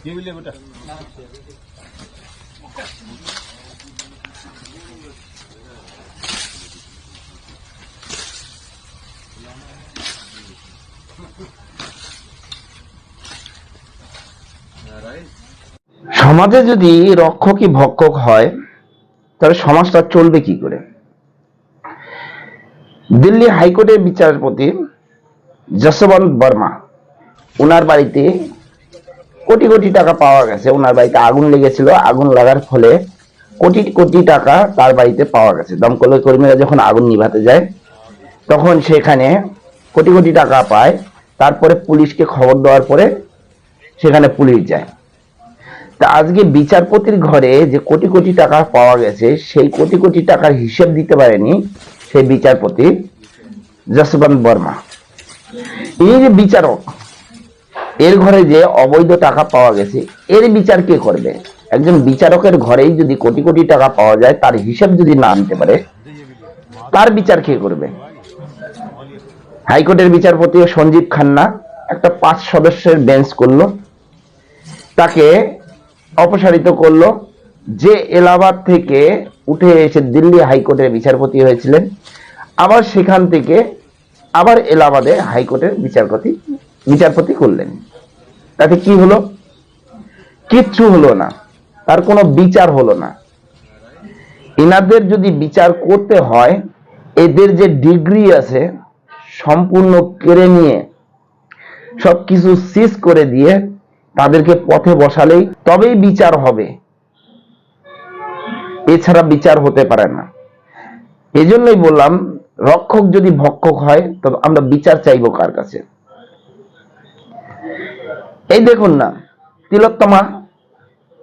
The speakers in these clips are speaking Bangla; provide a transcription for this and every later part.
ये भी ले बेटा সমাজে যদি রক্ষকই ভক্ষক হয় তাহলে সমাজটা চলবে কি করে দিল্লি হাইকোর্টের বিচারপতি যশবন্ত বর্মা ওনার বাড়িতে কোটি কোটি টাকা পাওয়া গেছে। ওনার বাড়িতে আগুন লেগেছিল, আগুন লাগার ফলে কোটি কোটি টাকা তার বাড়িতে পাওয়া গেছে। দমকল কর্মীরা যখন আগুন নিভাতে যায়, তখন সেখানে কোটি কোটি টাকা পায়। তারপরে পুলিশকে খবর দেওয়ার পরে সেখানে পুলিশ যায়। তা আজকে বিচারপতির ঘরে যে কোটি কোটি টাকা পাওয়া গেছে, সেই কোটি কোটি টাকার হিসেব দিতে পারেনি সেই বিচারপতি যশবন্ত বর্মা। এই যে বিচারক, এর ঘরে যে অবৈধ টাকা পাওয়া গেছে, এর বিচার কে করবে? একজন বিচারকের ঘরেই যদি কোটি কোটি টাকা পাওয়া যায়, তার হিসাব যদি না আনতে পারে, তার বিচার কে করবে? হাইকোর্টের বিচারপতি সঞ্জীব খান্না একটা পাঁচ সদস্যের বেঞ্চ করল, তাকে অপসারিত করল। যে এলাহাবাদ থেকে উঠে এসে দিল্লি হাইকোর্টের বিচারপতি হয়েছিলেন, আবার সেখান থেকে আবার এলাহাবাদে হাইকোর্টের বিচারপতি বিচারপতি করলেন। তাতে কি হলো? কিচ্ছু হলো না। তার কোনো বিচার হলো না। এনাদের যদি বিচার করতে হয়, এদের যে ডিগ্রি আছে, সম্পূর্ণ কেড়ে নিয়ে, সবকিছু সিজ করে দিয়ে তাদেরকে পথে বসালেই তবেই বিচার হবে। এছাড়া বিচার হতে পারে না। এজন্যই বললাম রক্ষক যদি ভক্ষক হয়, তবে আমরা বিচার চাইব কার কাছে? এই দেখুন না, তিলোত্তমা,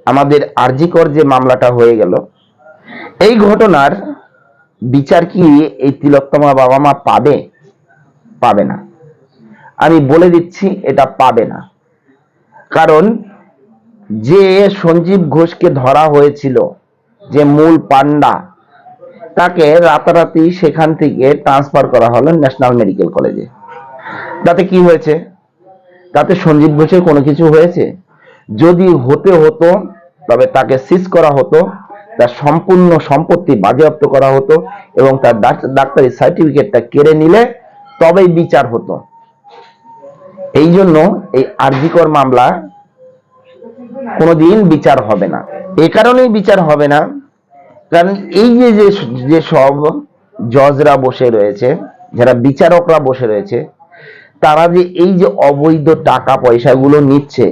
আমাদের আরজিকর যে মামলাটা হয়ে গেল, এই ঘটনার বিচার কি এই তিলোত্তমা বাবা মা পাবে? পাবে না। আমি বলে দিচ্ছি, এটা পাবে না। কারণ যে সঞ্জীব ঘোষকে ধরা হয়েছিল, যে মূল পান্ডা রাতারাতি সেখান থেকে ট্রান্সফার করা হলো ন্যাশনাল মেডিকেল কলেজে তাতে কি হয়েছে? তাতে সঞ্জীব ঘোষের কোনো কিছু হয়েছে? যদি হতে হতো, তবে তাকে সিজ করা হতো, তার সম্পূর্ণ সম্পত্তি বাজেয়াপ্ত করা হতো এবং তার ডাক্তারি সার্টিফিকেটটা কেড়ে নিলে তবেই বিচার হতো। এই জন্য এই আরজিকর মামলা কোনোদিন বিচার হবে না। এ কারণেই বিচার হবে না কারণ এই যে যে সব জজরা বসে রয়েছে, যারা বিচারকরা বসে রয়েছে, তারা যে এই যে অবৈধ টাকা পয়সাগুলো নিচ্ছে,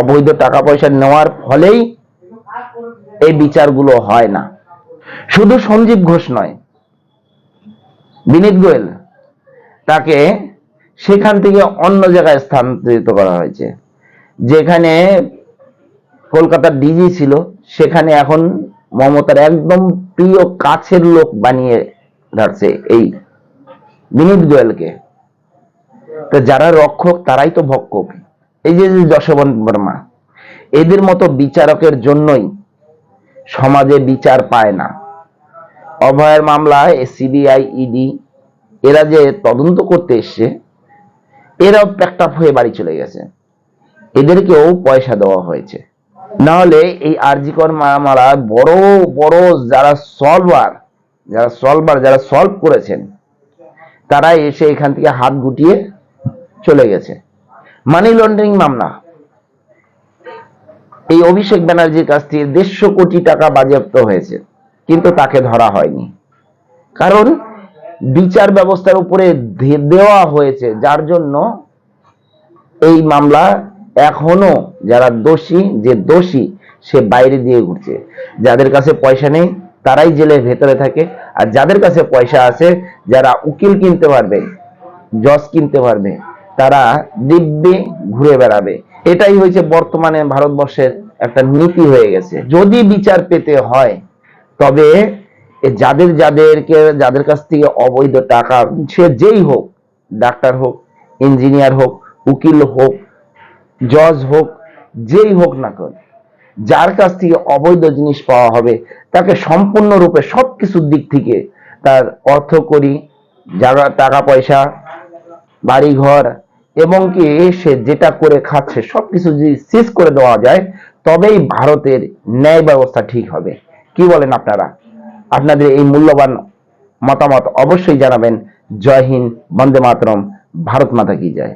অবৈধ টাকা পয়সা নেওয়ার ফলেই এই বিচারগুলো হয় না। শুধু সঞ্জীব ঘোষ নয়, বিনীত গোয়েল, তাকে সেখান থেকে অন্য জায়গায় স্থানান্তরিত করা হয়েছে। যেখানে কলকাতার ডিজি ছিল, সেখানে এখন মমতার একদম প্রিয় কাছের লোক বানিয়ে রাখছে এই বিনীত গোয়েলকে। তো যারা রক্ষক, তারাই তো ভক্ষক। এই যে যশবন্ত বর্মা, এদের মতো বিচারকের জন্যই সমাজে বিচার পায় না। অভয়ের মামলায় সিবিআই ইডি, এরা যে তদন্ত করতে এসছে, এরাও প্যাকটাপ হয়ে বাড়ি চলে গেছে। এদেরকেও পয়সা দেওয়া হয়েছে। না হলে এই আরজিকর মামলা বড় বড় যারা সলভার যারা সলভার যারা সলভ করেছেন, তারা এসে এখান থেকে হাত গুটিয়ে চলে গেছে। মানি লন্ডারিং মামলা। এই অভিষেক ব্যানার্জির কাছ থেকে দেড়শো কোটি টাকা বাজেয়াপ্ত হয়েছে, কিন্তু তাকে ধরা হয়নি। কারণ বিচার ব্যবস্থার উপরে দেওয়া হয়েছে, যার জন্য এই মামলা এখনও যারা দোষী, যে দোষী সে বাইরে দিয়ে ঘুরছে। যাদের কাছে পয়সা নেই, তারাই জেলের ভেতরে থাকে। আর যাদের কাছে পয়সা আছে, যারা উকিল কিনতে পারবে, জজ কিনতে পারবে, তারা দিব্যে ঘুরে বেড়াবে। এটাই হয়েছে বর্তমানে ভারতবর্ষের একটা নীতি হয়ে গেছে। যদি বিচার পেতে হয়, তবে যাদের যাদেরকে, যাদের কাছ থেকে অবৈধ টাকা, সে যেই হোক, ডাক্তার হোক, ইঞ্জিনিয়ার হোক, উকিল হোক জজ হোক, যেই হোক না কেন, যার কাছ থেকে অবৈধ জিনিস পাওয়া হবে, তাকে সম্পূর্ণরূপে সবকিছুর দিক থেকে তার অর্থকরী জায়গা টাকা পয়সা, বাড়িঘর, এবং কি সে যেটা করে খাচ্ছে, সবকিছু যদি শেষ করে দেওয়া যায়, তবেই ভারতের ন্যায় ব্যবস্থা ঠিক হবে। কি বলেন আপনারা? আপনাদের এই মূল্যবান মতামত অবশ্যই জানাবেন। জয় হিন্দ, বন্দে মাতরম, ভারত মাতা কি জয়।